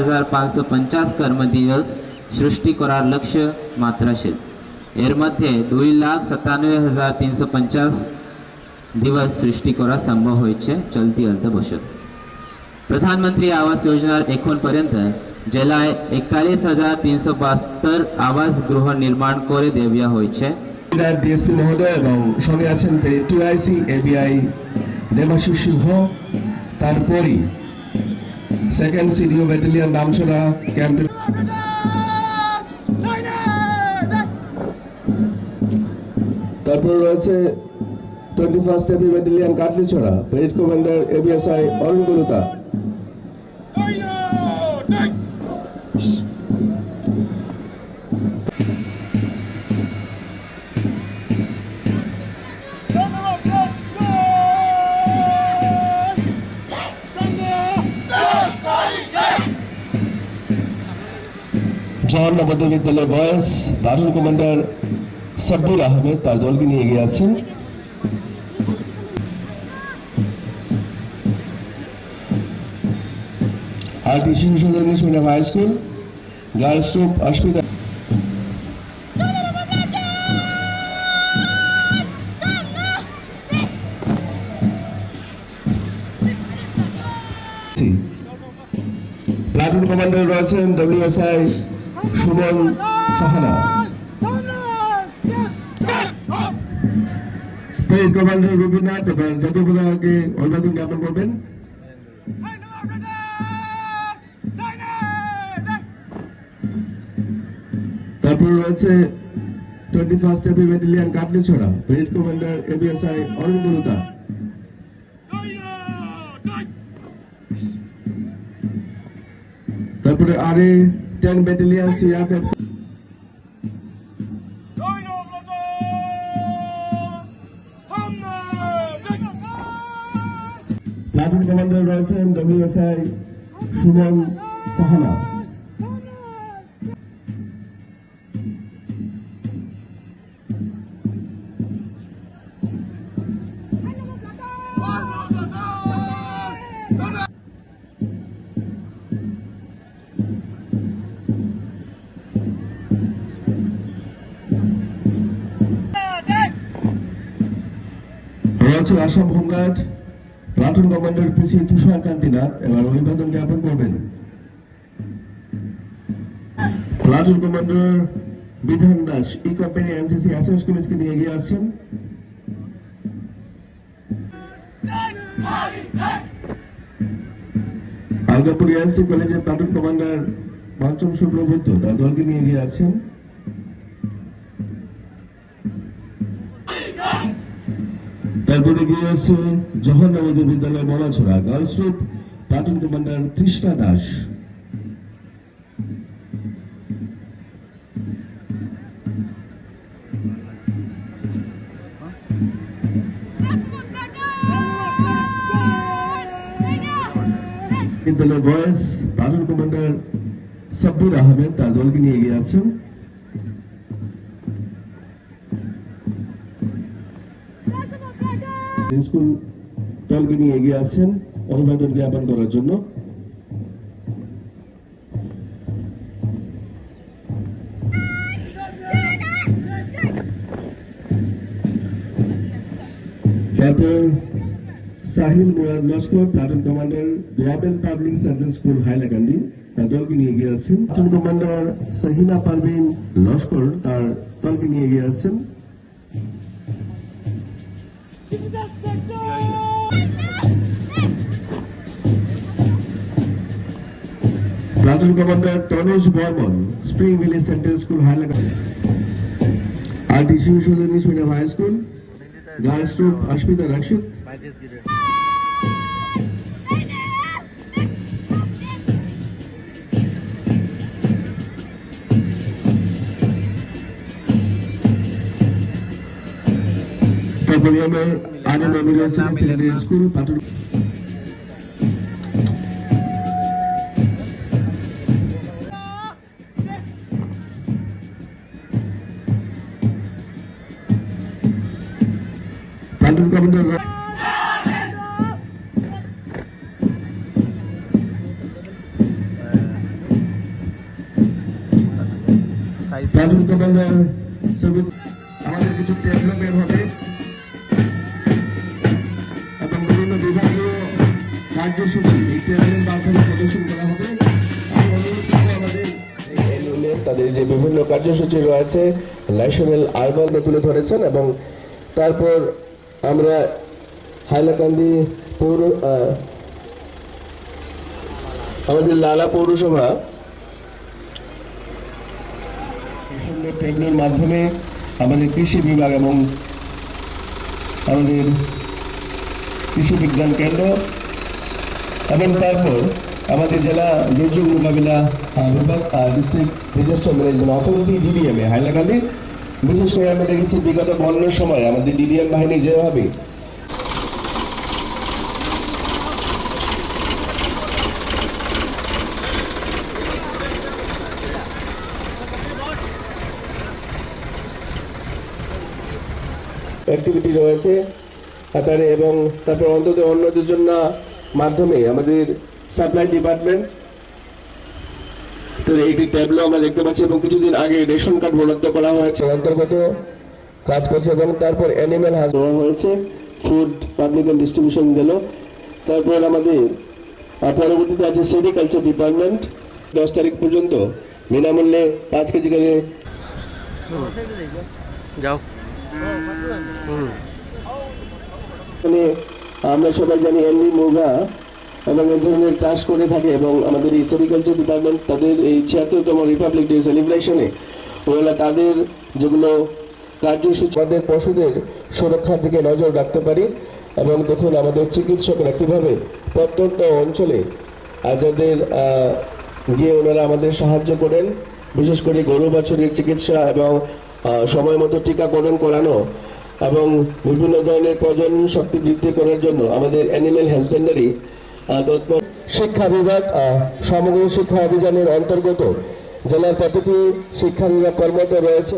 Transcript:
হাজার পাঁচশো পঞ্চাশ কর্মদিবস সৃষ্টি করার লক্ষ্য মাত্রা ছিল এর মধ্যে দুই লাখ সাতানব্বই হাজার তিনশো পঞ্চাশ দিবস সৃষ্টি করা সম্ভব হয়েছে চলতি অর্থ বছর প্রধানমন্ত্রী আবাস যোজনার এখন পর্যন্ত জেলায় একতাল্লিশ হাজার তিনশো বাহাত্তর আবাস গৃহ নির্মাণ করে দেওয়া হয়েছে ডিএসপি মহোদয় এবং সঙ্গে আছেন টিআইসি এবিআই দেবাশিস সিংহ তারপরই second CDO battalion Damchhara camp তারপর রয়েছে twenty first AP battalion Katlichhara head commander ABSI Arun Guruta Jawahar Navodaya Vidyalaya boys দারুণ কমান্ডার সাব্বির আহমেদ তার দলকে নিয়ে এগিয়ে আছেন। আর Shishu Sundar English medium high school girls group Asmita platoon commander রয়েছেন WSI Suman Sahana. পতাকাকে অভিবাদন জ্ঞাপন করবেন তারপর রয়েছে twenty first AP battalion Katlichhara head commander ABSI Arabinda Lata তারপরে আর ten battalion CRPF platoon commander রয়েছেন ডব্লিউএসআই সুমন সাহানা রয়েছে Assam home guard platoon commander PC Tushar Kantinath. এবার অভিবাদন জ্ঞাপন করবেন। Platoon commander Bidhan Das E company NCC assess কলেজকে নিয়ে এগিয়ে আসছেন। আলগাপুর এনসি কলেজের প্লাটুন কমান্ডার পঞ্চম সুব্রভূত তার দলকে নিয়ে এগিয়ে আছেন তারপরে গিয়ে আছে Jawahar Navodaya Vidyalaya Malachhara girls group platoon commander Trishna Das. Vidyalaya boys platoon commander Sabbir Ahmed তার দলকে নিয়ে এগিয়ে আছেন। স্কুল দলকে নিয়ে এগিয়ে আসছেন অভিবাদন জ্ঞাপন করার জন্য। Sahil Murad Laskar, platoon commander Doyabel public service school, Hailakandi. তার দলকে নিয়ে এগিয়ে আসছেন। প্লাটুন কমান্ডার সাহিনা পারভিন লস্কর তার দলকে নিয়ে এগিয়ে আসছেন। Platoon commander Tanuj Barman spring village central school Hailakandi আর টি Shishu Sundar English medium high school girls group Asmita Rakshit তারপরে আমার আনন্দ আমির আমাদের কিছু বের হবে এবং বিভিন্ন বিভাগীয় কার্যসূচি মাধ্যমে প্রদর্শন করা হবে তাদের যে বিভিন্ন কার্যসূচি রয়েছে ন্যাশনাল আর্বান তুলে ধরেছেন এবং তারপর আমরা হাইলাকান্দি পৌর আমাদের লালা পৌরসভা সুন্দর মাধ্যমে আমাদের কৃষি বিভাগ এবং আমাদের কৃষি বিজ্ঞান কেন্দ্র এবং তারপর আমাদের জেলা দুর্যোগ মোকাবিলা বিভাগ district disaster management authority DDMA Hailakandi. বিশেষ করে আমরা দেখেছি বিগত বন্যার সময় আমাদের ডিডিএম বাহিনী যেভাবে অ্যাক্টিভিটি রয়েছে, তারপরে এবং তারপর অন্তত অন্য যোজনা মাধ্যমে আমাদের সাপ্লাই ডিপার্টমেন্ট তো এইটি ট্যাবলো আমরা দেখতে পাচ্ছি এবং কিছুদিন আগে রেশন কার্ড বরাদ্দ করা হয়েছে। অন্তর্গত কাজ করছে এবং তারপর অ্যানিম্যাল হাস দেওয়া হয়েছে ফুড পাবলিক ডিস্ট্রিবিউশন গেল। তারপর আমাদের পরবর্তীতে আছে সেরিকালচার ডিপার্টমেন্ট। দশ তারিখ পর্যন্ত বিনামূল্যে পাঁচ কেজি করে যাও। মানে আমরা সবাই জানি এমনি মুরগা এবং এই ধরনের চাষ করে থাকে এবং আমাদের এই সেরিকালচার ডিপার্টমেন্ট তাদের এই ছিয়াত্তরতম রিপাবলিক ডে সেলিব্রেশনে ওরা তাদের যেগুলো কার্যসূচি, আমাদের পশুদের সুরক্ষার দিকে নজর রাখতে পারি এবং দেখুন আমাদের চিকিৎসকরা কীভাবে প্রত্যন্ত অঞ্চলে যাদের গিয়ে ওনারা আমাদের সাহায্য করেন, বিশেষ করে গরু বাছুরের চিকিৎসা এবং সময় মতো টিকাকরণ করানো এবং বিভিন্ন ধরনের প্রজনন শক্তি বৃদ্ধি করার জন্য আমাদের অ্যানিম্যাল হাজবেন্ডারি শিক্ষা বিভাগ সমগ্র শিক্ষা অভিযানের অন্তর্গত জেলার প্রতিটি শিক্ষা বিভাগ কর্মরত রয়েছে।